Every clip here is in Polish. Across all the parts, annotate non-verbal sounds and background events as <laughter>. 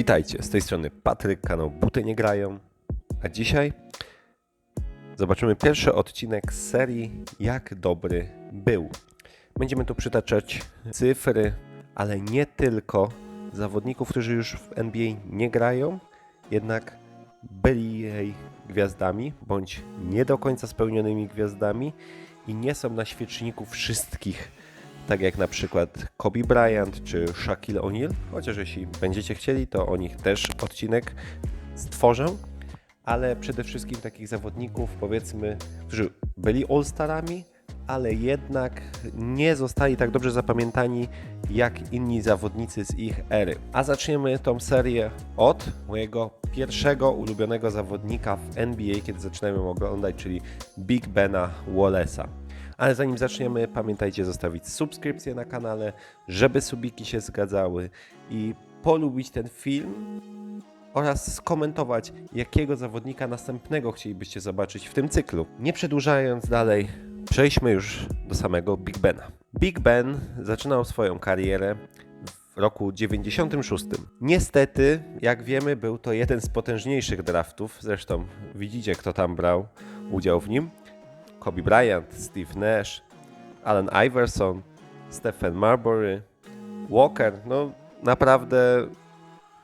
Witajcie, z tej strony Patryk, kanał Buty Nie Grają, a dzisiaj zobaczymy pierwszy odcinek z serii Jak Dobry Był. Będziemy tu przytaczać cyfry, ale nie tylko zawodników, którzy już w NBA nie grają, jednak byli jej gwiazdami, bądź nie do końca spełnionymi gwiazdami i nie są na świeczniku wszystkich tak jak na przykład Kobe Bryant czy Shaquille O'Neal, chociaż jeśli będziecie chcieli, to o nich też odcinek stworzę, ale przede wszystkim takich zawodników, powiedzmy, którzy byli All-Starami, ale jednak nie zostali tak dobrze zapamiętani jak inni zawodnicy z ich ery. A zaczniemy tą serię od mojego pierwszego ulubionego zawodnika w NBA, kiedy zaczynałem oglądać, czyli Big Bena Wallace'a. Ale zanim zaczniemy, pamiętajcie zostawić subskrypcję na kanale, żeby subiki się zgadzały i polubić ten film oraz skomentować, jakiego zawodnika następnego chcielibyście zobaczyć w tym cyklu. Nie przedłużając dalej, przejdźmy już do samego Big Bena. Big Ben zaczynał swoją karierę w roku 96. Niestety, jak wiemy, był to jeden z potężniejszych draftów, zresztą widzicie, kto tam brał udział w nim. Kobe Bryant, Steve Nash, Allen Iverson, Stephen Marbury, Walker, no naprawdę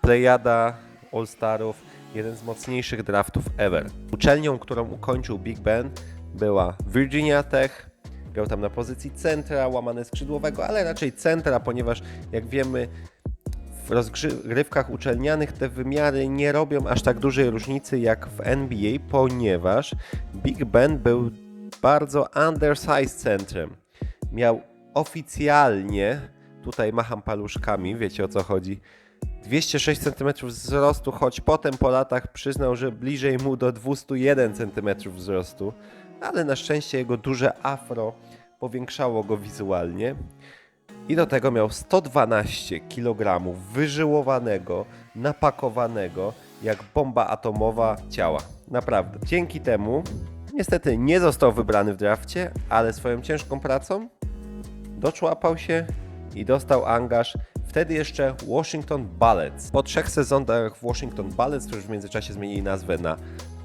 plejada All-Starów, jeden z mocniejszych draftów ever. Uczelnią, którą ukończył Big Ben była Virginia Tech, grał tam na pozycji centra, łamane skrzydłowego, ale raczej centra, ponieważ jak wiemy w rozgrywkach uczelnianych te wymiary nie robią aż tak dużej różnicy jak w NBA, ponieważ Big Ben był bardzo undersized centrem. Miał oficjalnie, tutaj macham paluszkami, wiecie o co chodzi, 206 cm wzrostu, choć potem po latach przyznał, że bliżej mu do 201 cm wzrostu, ale na szczęście jego duże afro powiększało go wizualnie. I do tego miał 112 kg wyżyłowanego, napakowanego, jak bomba atomowa ciała. Naprawdę. Dzięki temu niestety nie został wybrany w drafcie, ale swoją ciężką pracą doczłapał się i dostał angaż wtedy jeszcze Washington Bullets. Po trzech sezonach Washington Bullets, którzy w międzyczasie zmienili nazwę na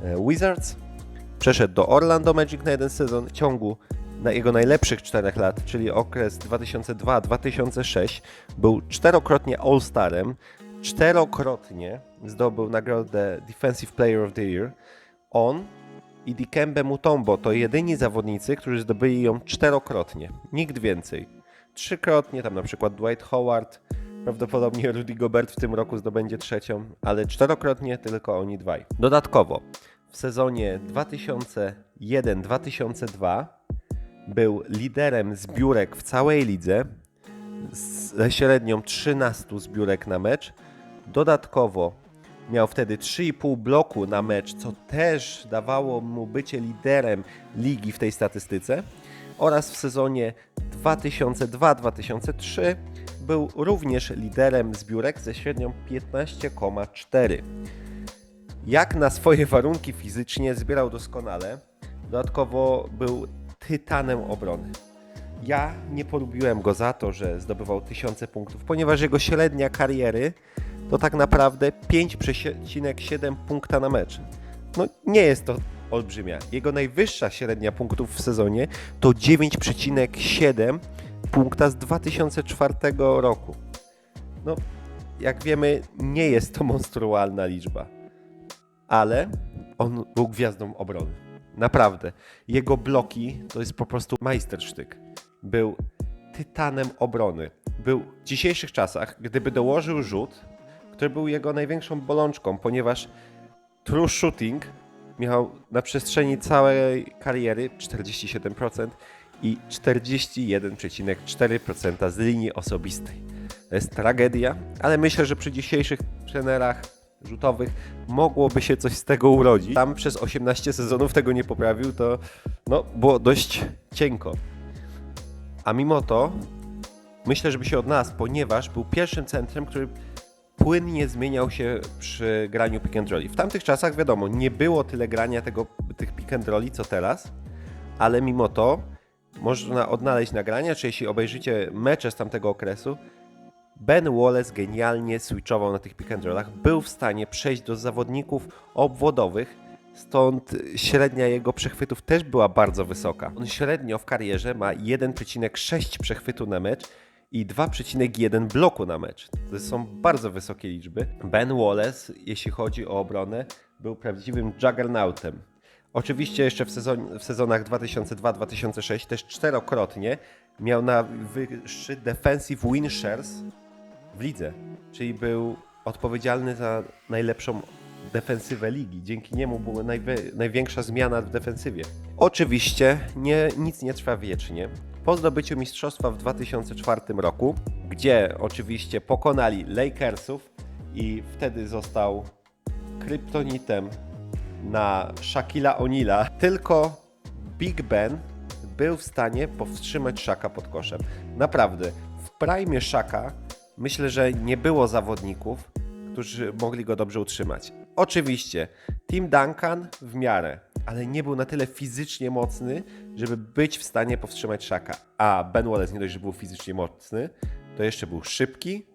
e, Wizards, przeszedł do Orlando Magic na jeden sezon w ciągu na jego najlepszych czterech lat, czyli okres 2002-2006, był czterokrotnie All-Starem, czterokrotnie zdobył nagrodę Defensive Player of the Year. On i Dikembe Mutombo to jedyni zawodnicy, którzy zdobyli ją czterokrotnie, nikt więcej. Trzykrotnie, tam na przykład Dwight Howard, prawdopodobnie Rudy Gobert w tym roku zdobędzie trzecią, ale czterokrotnie tylko oni dwaj. Dodatkowo w sezonie 2001-2002 był liderem zbiórek w całej lidze ze średnią 13 zbiórek na mecz. Dodatkowo miał wtedy 3,5 bloku na mecz, co też dawało mu bycie liderem ligi w tej statystyce. Oraz w sezonie 2002-2003 był również liderem zbiórek ze średnią 15,4. Jak na swoje warunki fizycznie zbierał doskonale, dodatkowo był tytanem obrony. Ja nie polubiłem go za to, że zdobywał tysiące punktów, ponieważ jego średnia kariery to tak naprawdę 5,7 punkta na mecz. No nie jest to olbrzymia. Jego najwyższa średnia punktów w sezonie to 9,7 punkta z 2004 roku. No, jak wiemy, nie jest to monstrualna liczba, ale on był gwiazdą obrony. Naprawdę. Jego bloki to jest po prostu majstersztyk. Był tytanem obrony. Był w dzisiejszych czasach, gdyby dołożył rzut, który był jego największą bolączką, ponieważ true shooting miał na przestrzeni całej kariery 47% i 41,4% z linii osobistej. To jest tragedia, ale myślę, że przy dzisiejszych trenerach rzutowych mogłoby się coś z tego urodzić. Tam przez 18 sezonów tego nie poprawił, to no, było dość cienko. A mimo to myślę, żeby się odnalazł, ponieważ był pierwszym centrem, który płynnie zmieniał się przy graniu pick and rolli. W tamtych czasach, wiadomo, nie było tyle grania tego, tych pick and rolli, co teraz, ale mimo to można odnaleźć nagrania, czy jeśli obejrzycie mecze z tamtego okresu, Ben Wallace genialnie switchował na tych pick and rollach, był w stanie przejść do zawodników obwodowych, stąd średnia jego przechwytów też była bardzo wysoka. On średnio w karierze ma 1,6 przechwytu na mecz i 2,1 bloku na mecz. To są bardzo wysokie liczby. Ben Wallace, jeśli chodzi o obronę, był prawdziwym juggernautem. Oczywiście jeszcze w, sezon, w sezonach 2002-2006 też czterokrotnie miał najwyższy defensive win shares w lidze, czyli był odpowiedzialny za najlepszą defensywę ligi. Dzięki niemu była największa zmiana w defensywie. Oczywiście nie, nic nie trwa wiecznie. Po zdobyciu mistrzostwa w 2004 roku, gdzie oczywiście pokonali Lakersów i wtedy został kryptonitem na Shaquilla O'Neala, tylko Big Ben był w stanie powstrzymać Shaka pod koszem. Naprawdę, w prime Shaka myślę, że nie było zawodników, którzy mogli go dobrze utrzymać. Oczywiście, Tim Duncan w miarę, ale nie był na tyle fizycznie mocny, żeby być w stanie powstrzymać Shaka. A Ben Wallace nie dość, że był fizycznie mocny, to jeszcze był szybki,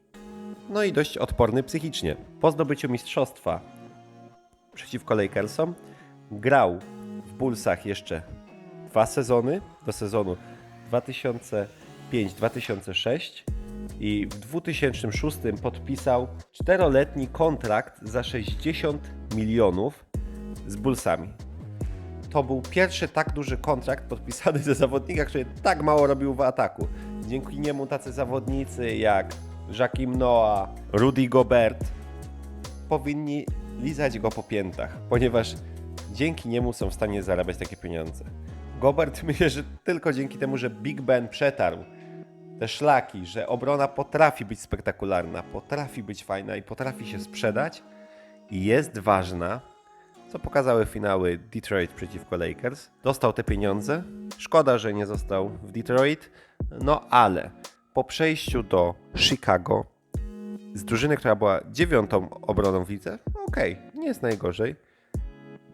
no i dość odporny psychicznie. Po zdobyciu mistrzostwa przeciwko Lakersom. Grał w Bullsach jeszcze dwa sezony, do sezonu 2005-2006 i w 2006 podpisał czteroletni kontrakt za 60 milionów z Bullsami. To był pierwszy tak duży kontrakt podpisany ze zawodnika, który tak mało robił w ataku. Dzięki niemu tacy zawodnicy jak Jackim Noah, Rudy Gobert powinni lizać go po piętach, ponieważ dzięki niemu są w stanie zarabiać takie pieniądze. Gobert <laughs> myślę, że tylko dzięki temu, że Big Ben przetarł te szlaki, że obrona potrafi być spektakularna, potrafi być fajna i potrafi się sprzedać jest ważna, co pokazały finały Detroit przeciwko Lakers. Dostał te pieniądze. Szkoda, że nie został w Detroit, no ale po przejściu do Chicago z drużyny, która była dziewiątą obroną w lidze, okej, nie jest najgorzej.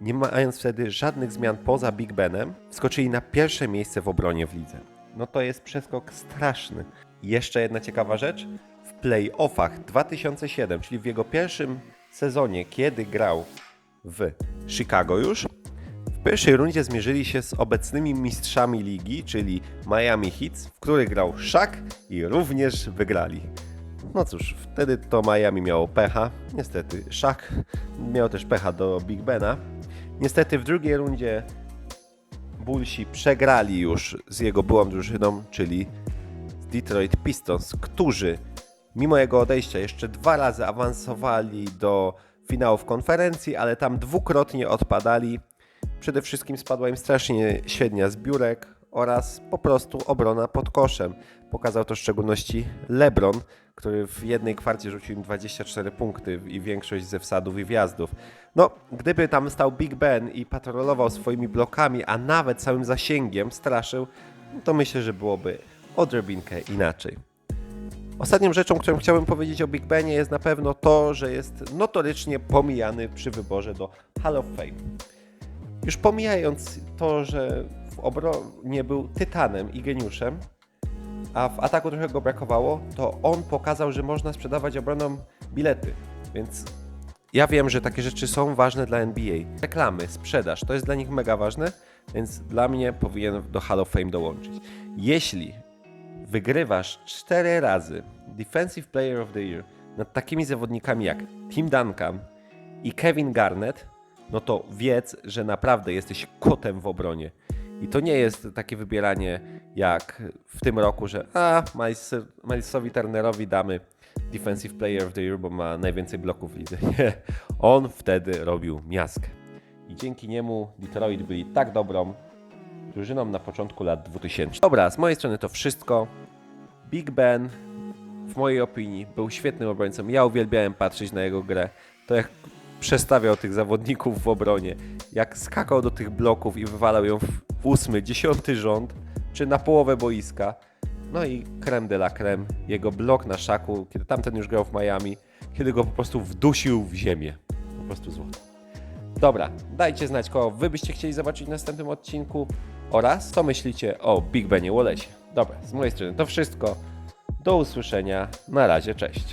Nie mając wtedy żadnych zmian poza Big Benem, wskoczyli na pierwsze miejsce w obronie w lidze. No to jest przeskok straszny. Jeszcze jedna ciekawa rzecz. W playoffach 2007, czyli w jego pierwszym sezonie, kiedy grał w Chicago już, w pierwszej rundzie zmierzyli się z obecnymi mistrzami ligi, czyli Miami Heat, w których grał Shaq i również wygrali. No cóż, wtedy to Miami miało pecha. Niestety, Shaq miał też pecha do Big Bena. Niestety w drugiej rundzie Bullsi przegrali już z jego byłą drużyną, czyli z Detroit Pistons, którzy mimo jego odejścia jeszcze dwa razy awansowali do finałów konferencji, ale tam dwukrotnie odpadali. Przede wszystkim spadła im strasznie średnia zbiórek oraz po prostu obrona pod koszem. Pokazał to w szczególności LeBron, który w jednej kwarcie rzucił im 24 punkty i większość ze wsadów i wjazdów. No, gdyby tam stał Big Ben i patrolował swoimi blokami, a nawet całym zasięgiem straszył, no to myślę, że byłoby odrobinkę inaczej. Ostatnią rzeczą, którą chciałbym powiedzieć o Big Benie jest na pewno to, że jest notorycznie pomijany przy wyborze do Hall of Fame. Już pomijając to, że w obronie był tytanem i geniuszem, a w ataku trochę go brakowało, to on pokazał, że można sprzedawać obronom bilety. Więc ja wiem, że takie rzeczy są ważne dla NBA. Reklamy, sprzedaż, to jest dla nich mega ważne, więc dla mnie powinien do Hall of Fame dołączyć. Jeśli wygrywasz cztery razy Defensive Player of the Year nad takimi zawodnikami jak Tim Duncan i Kevin Garnett, no to wiedz, że naprawdę jesteś kotem w obronie. I to nie jest takie wybieranie jak w tym roku, że a, Miles- Milesowi Turnerowi damy Defensive Player of the Year, bo ma najwięcej bloków w lidze. Nie. On wtedy robił miaskę. I dzięki niemu Detroit byli tak dobrą drużyną na początku lat 2000. Dobra, z mojej strony to wszystko. Big Ben, w mojej opinii, był świetnym obrońcą. Ja uwielbiałem patrzeć na jego grę. To jak przestawiał tych zawodników w obronie, jak skakał do tych bloków i wywalał ją w ósmy, dziesiąty rząd, czy na połowę boiska. No i creme de la creme, jego blok na szaku, kiedy tamten już grał w Miami, kiedy go po prostu wdusił w ziemię. Po prostu złoto. Dobra, dajcie znać, kogo wy byście chcieli zobaczyć w następnym odcinku oraz co myślicie o Big Benie Wallace'ie. Dobra, z mojej strony to wszystko. Do usłyszenia. Na razie, cześć.